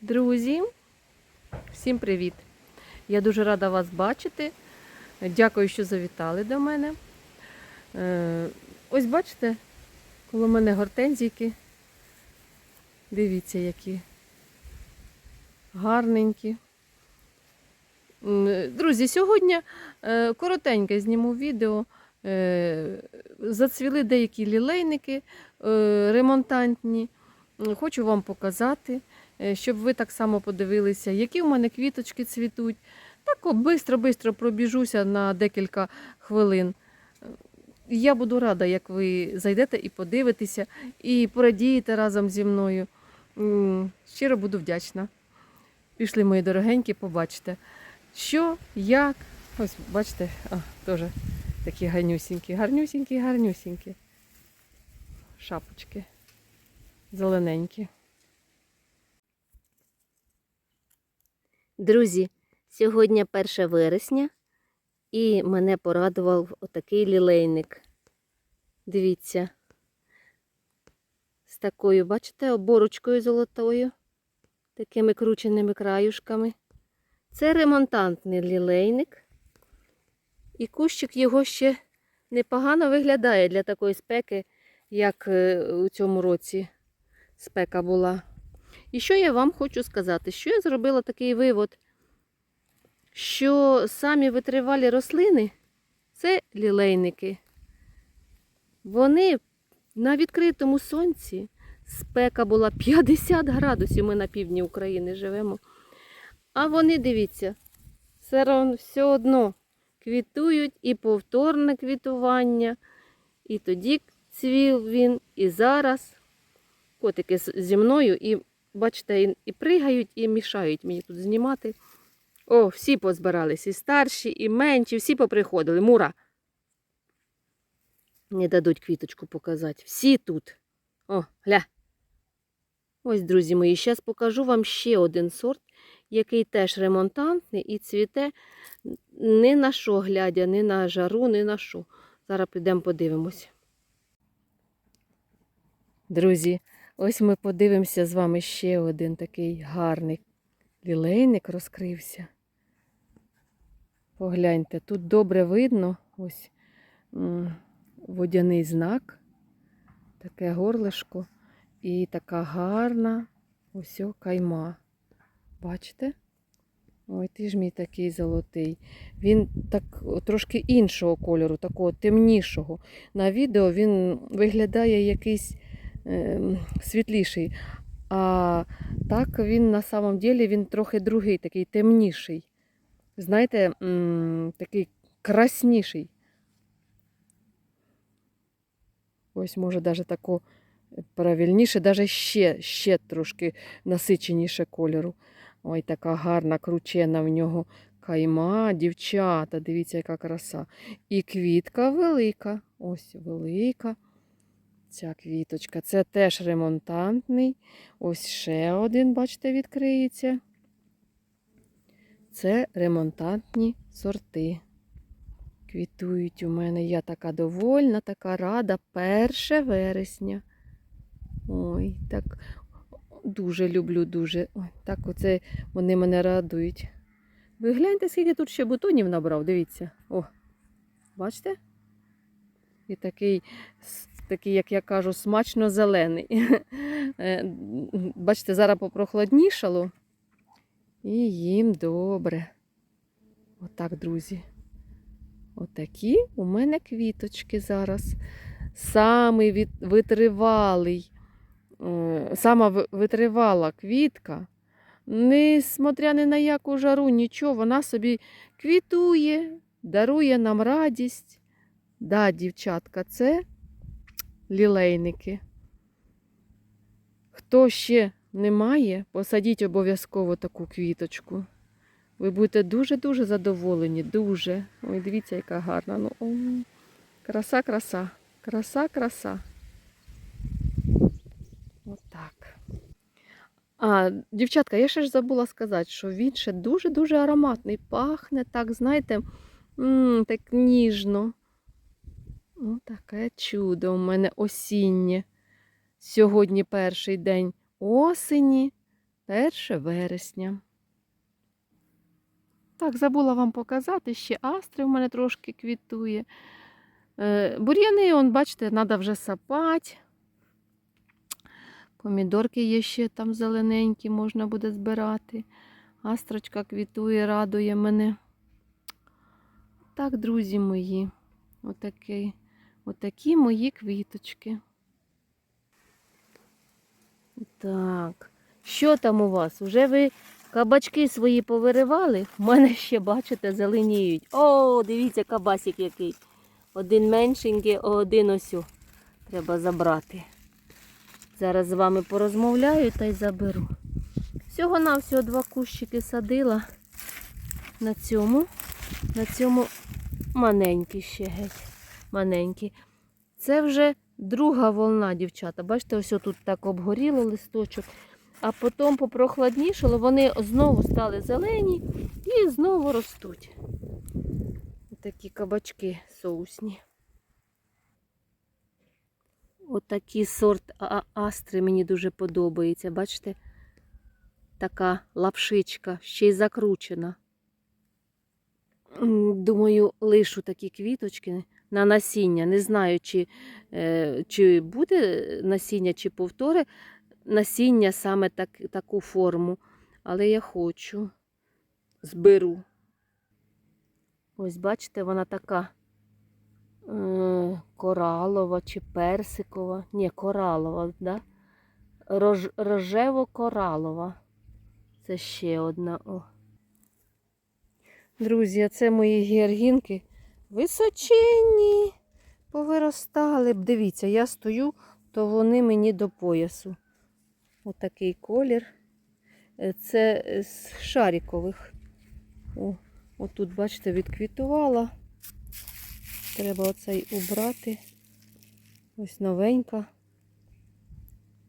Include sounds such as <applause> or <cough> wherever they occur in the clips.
Друзі, всім привіт! Я дуже рада вас бачити. Дякую, що завітали до мене. Е, Ось бачите, коло мене гортензійки. Дивіться, які гарненькі. Друзі, сьогодні е, коротеньке зніму відео. Е, Зацвіли деякі лілейники ремонтантні. Хочу вам показати, щоб ви так само подивилися, які в мене квіточки цвітуть. Так бистро-бистро пробіжуся на декілька хвилин. Е, Я буду рада, як ви зайдете і подивитеся, і порадієте разом зі мною. Щиро буду вдячна. Пішли, мої дорогенькі, побачите, що, як. Ось, бачите, а, теж такі гарнюсінькі, гарнюсінькі, гарнюсінькі. Шапочки зелененькі. Друзі, сьогодні 1 вересня і мене порадував отакий лілейник. Дивіться. З такою, бачите, оборочкою золотою, такими крученими краюшками. Це ремонтантний лілейник. І кущик його ще непогано виглядає для такої спеки, як е, у цьому році спека була. І що я вам хочу сказати? Що я зробила такий вивод, що самі витривалі рослини це лілейники. Вони на відкритому сонці, спека була <laughs> 50 градусів, ми на півдні України живемо. А вони, дивіться, все, одно квітують і повторне квітування. І тоді цвів він, і зараз котики зі мною, і бачите, і, і пригають, і мішають мені тут знімати. О, всі позбирались, і старші, і менші, всі поприходили. Мура. Не дадуть квіточку показати. Всі тут. О, гля. Ось, друзі мої, зараз покажу вам ще один сорт, який теж ремонтантний і цвіте ні на що глядя, ні на жару, ні на що. Зараз підемо подивимось. Друзі, ось ми подивимося з вами ще один такий гарний лілейник розкрився. Погляньте, тут добре видно ось водяний знак, таке горлишко і така гарна ось кайма. Бачите? Ой, ти ж мій такий золотий. Він так трошки іншого кольору, такого темнішого. На відео він виглядає якийсь світліший. А так він на самом деле він трохи другий, такий темніший. Знаєте, такий красніший. Ось, може, навіть тако правильніше, навіть ще, ще трошки насиченіше кольору. Ой, така гарна, кручена в нього кайма, дівчата, дивіться, яка краса. І квітка велика. Ось велика. Ця квіточка. Це теж ремонтантний. Ось ще один, бачите, відкриється. Це ремонтантні сорти. Квітують у мене. Я така довольна, така рада. 1 вересня. Ой, так дуже люблю, дуже. Ой, так оце вони мене радують. Ви гляньте, скільки тут ще бутонів набрав, дивіться. О, бачите? І такий, такий, як я кажу, смачно зелений. <laughs> Е, Бачите, зараз попрохладнішало. І їм добре. Отак, друзі. Отакі у мене квіточки зараз. Самий від- витривалий, е, сама витривала квітка. Несмотря ні на яку жару, нічого, вона собі квітує, дарує нам радість. Да, дівчатка, це лілейники. Хто ще не має, посадіть обов'язково таку квіточку. Ви будете дуже-дуже задоволені, дуже. Ой, дивіться, яка гарна. Ну, о, краса, краса, краса, краса. Отак. А, дівчатка, я ще ж забула сказати, що він ще дуже-дуже ароматний. Пахне так, знаєте, м, так ніжно. О, таке чудо у мене осіннє. Сьогодні перший день осені. 1 вересня. Так, забула вам показати, ще астри в мене трошки квітує. Е, бур'яни, он, бачите, треба вже сапати. Помідорки є ще там зелененькі, можна буде збирати. Астрочка квітує, радує мене. Так, друзі мої, отакі, отакі мої квіточки. Так. Що там у вас? Уже ви кабачки свої повиривали? У мене ще, бачите, зеленіють. О, дивіться, кабасик який. Один меншенький, один ось. Треба забрати. Зараз з вами порозмовляю та й заберу. Всього-навсього два кущики садила на цьому. На цьому маленькі ще геть. Маленькі. Це вже друга волна, дівчата. Бачите, ось тут так обгоріло листочок, а потім попрохладнішало, вони знову стали зелені і знову ростуть. Такі кабачки соусні. Отакий сорт астри мені дуже подобається. Бачите? Така лапшичка, ще й закручена. Думаю, лишу такі квіточки на насіння. Не знаю, чи, е, чи буде насіння, чи повтори насіння саме так, таку форму. Але я хочу. Зберу. Ось, бачите, вона така е, коралова чи персикова. Ні, коралова, да? Рож, рожево-коралова. Це ще одна. О. Друзі, це мої георгінки. Височенні, повиростали. б. Дивіться, я стою, то вони мені до поясу. Отакий колір. Е, Це з шарикових. О, отут, бачите, відквітувала. Треба оцей убрати. Ось новенька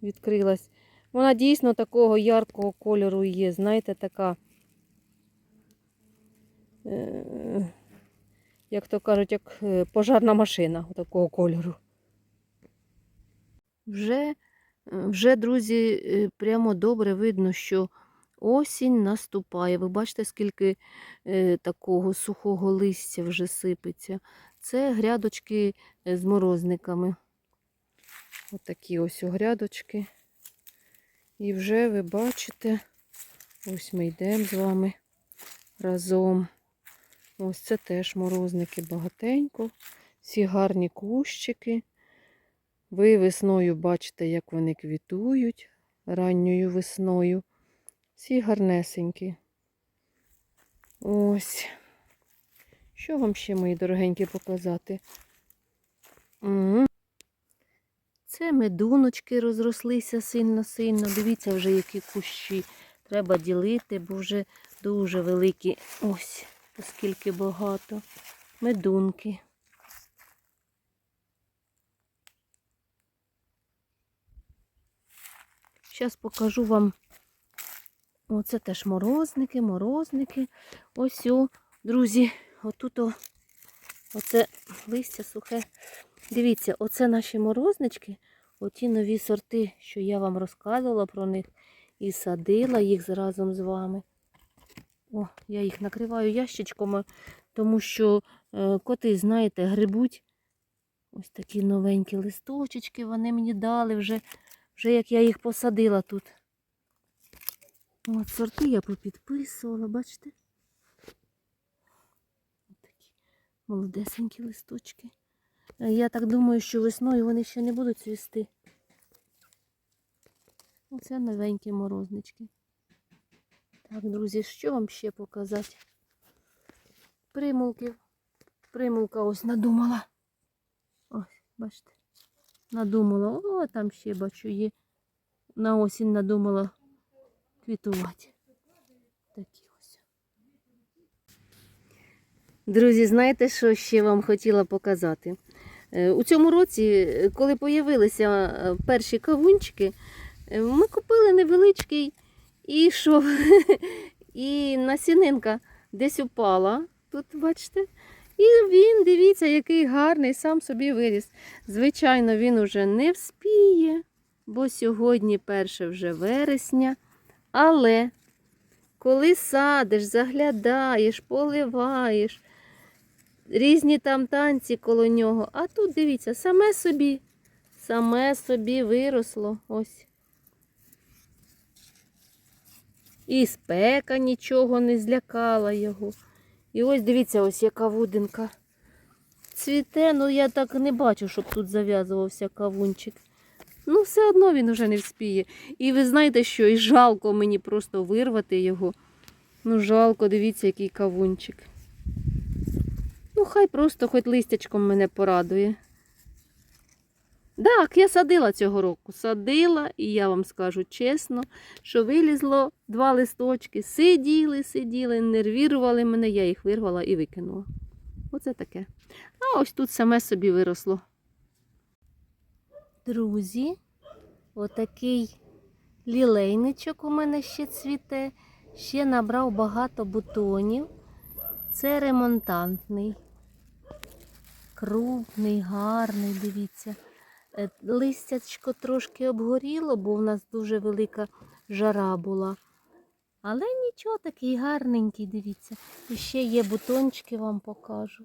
відкрилась. Вона дійсно такого яркого кольору є. Знаєте, така. Як то кажуть, як е, пожарна машина такого кольору. Вже, е, вже, друзі, е, прямо добре видно, що осінь наступає. Ви бачите, скільки такого сухого листя вже сипеться. Це грядочки з морозниками. Отакі ось грядочки. І вже ви бачите, ось ми йдемо з вами разом. Ось це теж морозники багатенько. Всі гарні кущики. Ви весною бачите, як вони квітують ранньою весною. Всі гарнесенькі. Ось. Що вам ще, мої дорогенькі, показати? Це медуночки розрослися сильно-сильно. Дивіться вже, які кущі. Треба ділити, бо вже дуже великі. Ось, оскільки багато. Медунки. Зараз покажу вам. Оце теж морозники, морозники. Ось, о, друзі, отут о, оце листя сухе. Дивіться, оце наші морознички, оті нові сорти, що я вам розказувала про них і садила їх разом з вами. О, я їх накриваю ящичками, тому що е, коти, знаєте, грибуть. Ось такі новенькі листочечки вони мені дали вже, вже як я їх посадила тут. От сорти я попідписувала, бачите? Ось такі молодесенькі листочки. Е, Я так думаю, що весною вони ще не будуть цвісти. Оце новенькі морознички. Так, друзі, що вам ще показати? Примулки. Примулка ось надумала. Ось, бачите. Надумала. О, там ще бачу є. На осінь надумала квітувати. Такі ось. Друзі, знаєте, що ще вам хотіла показати? Е, У цьому році, е, коли з'явилися е, перші кавунчики, ми купили невеличкий і що? <laughs> І насінинка десь упала. Тут, бачите? І він, дивіться, який гарний, сам собі виріс. Звичайно, він уже не вспіє, бо сьогодні 1 вже вересня. Але коли садиш, заглядаєш, поливаєш, різні там танці коло нього, а тут дивіться, саме собі, саме собі виросло. Ось. І спека нічого не злякала його. І ось дивіться, ось яка вудинка. Цвіте, ну я так не бачу, щоб тут зав'язувався кавунчик. Ну, все одно він уже не вспіє. І ви знаєте що, і жалко мені просто вирвати його. Ну, жалко, дивіться, який кавунчик. Ну, хай просто хоч листячком мене порадує. Так, я садила цього року. Садила, і я вам скажу чесно, що вилізло два листочки. Сиділи, сиділи, нервірували мене, я їх вирвала і викинула. Оце таке. А ось тут саме собі виросло. Друзі, отакий лілейничок у мене ще цвіте, ще набрав багато бутонів. Це ремонтантний, крупний, гарний, дивіться. Е, Листячко трошки обгоріло, бо в нас дуже велика жара була. Але нічого, такий гарненький, дивіться. І ще є бутончики, вам покажу.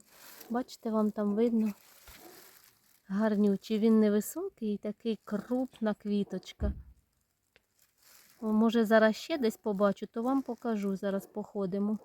Бачите, вам там видно? Гарнючий. Він невисокий і такий крупна квіточка. Може, зараз ще десь побачу, то вам покажу. Зараз походимо.